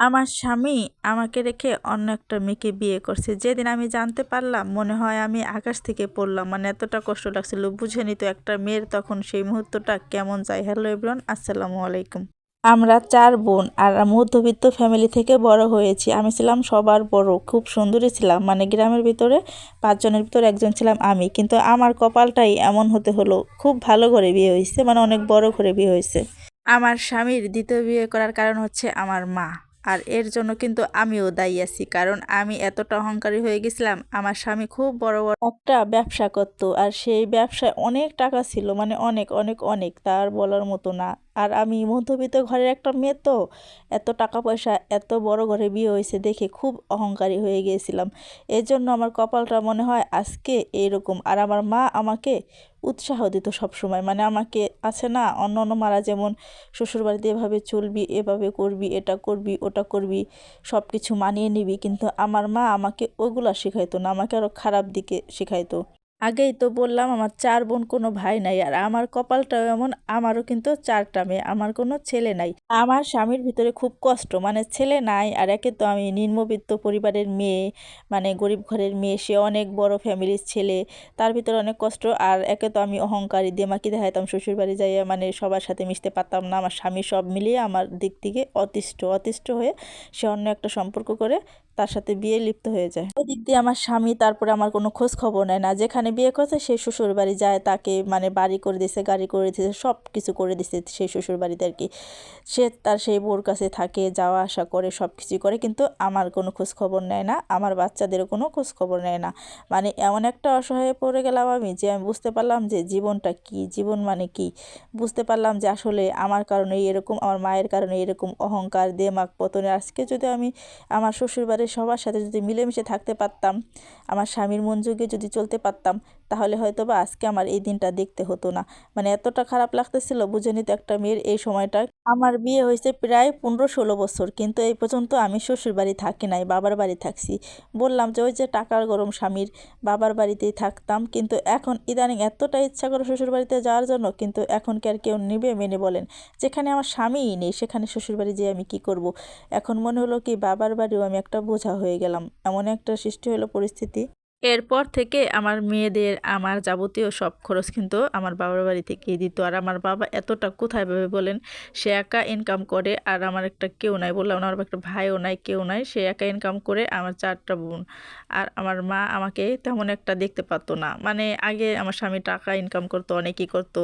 আমার স্বামী আমাকে রেখে অন্য একটা মেয়েকে বিয়ে করছে। যেদিন আমি জানতে পারলাম, মনে হয় আমি আকাশ থেকে পড়লাম। মানে এতটা কষ্ট লাগছিল। বুঝে তো একটা মেয়ের তখন সেই মুহূর্তটা কেমন যায়। হ্যালো এভরিওয়ান, আসসালামু আলাইকুম। আমরা চার বোন আর মধ্যবিত্ত ফ্যামিলি থেকে বড় হয়েছি। আমি ছিলাম সবার বড়। খুব সুন্দরী ছিলাম। মানে গ্রামের ভিতরে পাঁচজনের ভিতরে একজন ছিলাম আমি। কিন্তু আমার কপালটাই এমন হতে হলো। খুব ভালো করে বিয়ে হয়েছে। মানে অনেক বড় করে বিয়ে হয়েছে। আমার স্বামীর দ্বিতীয় বিয়ে করার কারণ হচ্ছে আমার মা। আর এর জন্য কিন্তু আমিও দায়ী আছি, কারণ আমি এতটা অহংকারী হয়ে গেছিলাম, আমার স্বামী খুব বড় বড় একটা ব্যবসা করতো, আর সেই ব্যবসায় অনেক টাকা ছিল মানে অনেক অনেক অনেক, তার বলার মতো না। আর আমি মধ্যবিত্ত ঘরের একটা মেয়ে তো, এত টাকা পয়সা, এত বড় ঘরে বিয়ে হয়েছে দেখে খুব অহংকারী হয়ে গিয়েছিলাম। এর জন্য আমার কপালটা মনে হয় আজকে এইরকম। আর আমার মা আমাকে উৎসাহ দিত সবসময়। মানে আমাকে আছে না, অন্য অন্য মারা যেমন শ্বশুরবাড়িতে এভাবে চলবি, এভাবে করবি, এটা করবি, ওটা করবি সব কিছু মানিয়ে নিবি। কিন্তু আমার মা আমাকে ওইগুলা শেখাইতো না, আমাকে আরও খারাপ দিকে শেখাইতো। আগেই তো বললাম আমার চার বোন, কোনো ভাই নাই। আর আমার কপালটাও এমন, আমারও কিন্তু চারটা মেয়ে, আমার কোনো ছেলে নাই। আমার স্বামীর ভিতরে খুব কষ্ট মানে ছেলে নাই, আর একে তো আমি নিম্নবিত্ত পরিবারের মেয়ে মানে গরিব ঘরের মেয়ে, সে অনেক বড় ফ্যামিলির ছেলে, তার ভিতরে অনেক কষ্ট। আর একে তো আমি অহংকারী, দেমাকি দেখাইতাম, শ্বশুরবাড়ি যাইয়া মানে সবার সাথে মিশতে পারতাম না। আমার স্বামী সব মিলিয়ে আমার দিক থেকে অতিষ্ঠ অতিষ্ঠ হয়ে সে অন্য একটা সম্পর্ক করে তার সাথে বিয়ে লিপ্ত হয়ে যায়। ওই দিক দিয়ে আমার স্বামী, তারপরে আমার কোনো খোঁজ খবর নেয় না। যেখানে বিয়ে করছে সেই শ্বশুর বাড়ি যায়, তাকে মানে বাড়ি করে দিছে, গাড়ি করে দিছে সব কিছু করে দিছে সেই শ্বশুর বাড়িতে আর কি। সে তার সেই বোর কাছে থাকে, যাওয়া আসা করে সব কিছুই করে, কিন্তু আমার কোনো খোঁজ খবর নেয় না। আমার বাচ্চাদেরও কোনো খোঁজ খবর নেয় না। মানে এমন একটা অসহায় পড়ে গেলাম আমি যে আমি বুঝতে পারলাম যে জীবনটা কি, জীবন মানে কি? বুঝতে পারলাম যে আসলে আমার কারণে এরকম, আমার মায়ের কারণে এরকম অহংকার, দেমাক পতনে আজকে যদি আমি আমার শ্বশুরবাড়ির সবার সাথে যদি মিলেমিশে থাকতে পারতাম, আমার স্বামীর মন যোগে যদি চলতে পারতাম, তাহলে হয়তো বা আজকে আমার এই দিনটা দেখতে হতো না। মানে এতটা খারাপ লাগতেছিল, বুঝে নিতে একটা মেয়ের এই সময়টা আমার বিয়ে হয়েছে প্রায় পনেরো ষোলো বছর, কিন্তু এই পর্যন্ত আমি শ্বশুর বাড়ি থাকি নাই, বাবার বাড়ি থাকছি। বললাম যে ওই যে টাকার গরম স্বামীর বাবার বাড়িতেই থাকতাম, কিন্তু এখন ইদানিং এতটা ইচ্ছা করে শ্বশুর বাড়িতে যাওয়ার জন্য, কিন্তু এখন কি আর কেউ নেবে মেনে বলেন? যেখানে আমার স্বামীই নেই, সেখানে শ্বশুর বাড়ি যেয়ে আমি কি করব। এখন মনে হলো কি, বাবার বাড়িও আমি একটা বোঝা হয়ে গেলাম। এমন একটা সৃষ্টি হলো পরিস্থিতি। এরপর থেকে আমার মেয়েদের, আমার যাবতীয় সব খরচ কিন্তু আমার বাবার বাড়ি থেকেই দিত। আর আমার বাবা এতটা কোথায় ভাবে বলেন? সে একা ইনকাম করে আর আমার একটা কেউ নাই বললাম আমার একটা ভাইও নাই, কেউ নাই। সে একা ইনকাম করে আমার চারটা বোন। আর আমার মা আমাকে তেমন একটা দেখতে পারতো না। মানে আগে আমার স্বামী টাকা ইনকাম করতো, অনেকই করতো।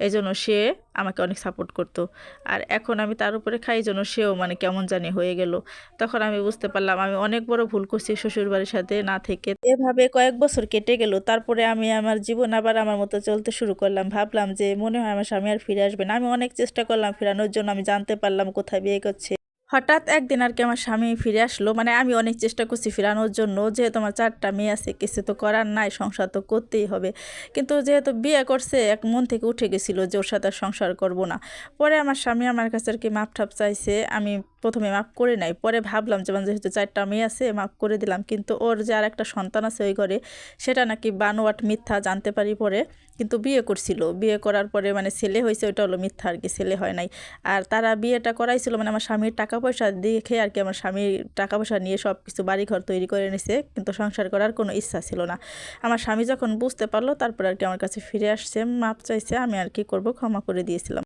এই জন্য সে আমাকে অনেক সাপোর্ট করতো। আর এখন আমি তার উপরে খাই জন্য সেও মানে কেমন জানি হয়ে গেল। তখন আমি বুঝতে পারলাম, আমি অনেক বড় ভুল করছি শ্বশুরবাড়ির সাথে না থেকে। এভাবে কয়েক বছর কেটে গেল, তারপরে আমি আমার জীবন আবার আমার মতো চলতে শুরু করলাম। ভাবলাম যে মনে হয় আমার স্বামী আর ফিরে আসবে না। আমি অনেক চেষ্টা করলাম ফেরানোর জন্য, আমি জানতে পারলাম কোথায় বিয়ে করছে। হঠাৎ একদিন আর কি আমার স্বামী ফিরে আসলো। মানে আমি অনেক চেষ্টা করছি ফেরানোর জন্য। যেহেতু আমার চারটা মেয়ে আছে, কিছু তো করার নাই, সংসার তো করতেই হবে। কিন্তু যেহেতু বিয়ে করছে, এক মন থেকে উঠে গেছিল যে ওর সাথে সংসার করব না। পরে আমার স্বামী আমার কাছে আর কি মাপ ঠাপ চাইছে। আমি প্রথমে মাপ করে নাই। পরে ভাবলাম যেমন যেহেতু চারটা মেয়ে আছে, মাপ করে দিলাম। কিন্তু ওর যে আর একটা সন্তান আছে ওই ঘরে, সেটা নাকি বানোয়াট মিথ্যা জানতে পারি পরে। কিন্তু বিয়ে করছিল। বিয়ে করার পরে মানে ছেলে হয়েছে, ওইটা হলো মিথ্যা আর কি, ছেলে হয় নাই। আর তারা বিয়েটা করাইছিল মানে আমার স্বামীর টাকা পয়সা দেখে আর কি আমার স্বামী টাকা পয়সা নিয়ে সব কিছু বাড়িঘর তৈরি করে নিছে, কিন্তু সংসার করার কোনো ইচ্ছা ছিল না। আমার স্বামী যখন বুঝতে পারল, তারপর আর কি আমার কাছে ফিরে আসছে, মাপ চাইছে, আমি আর কি করব, ক্ষমা করে দিয়েছিলাম।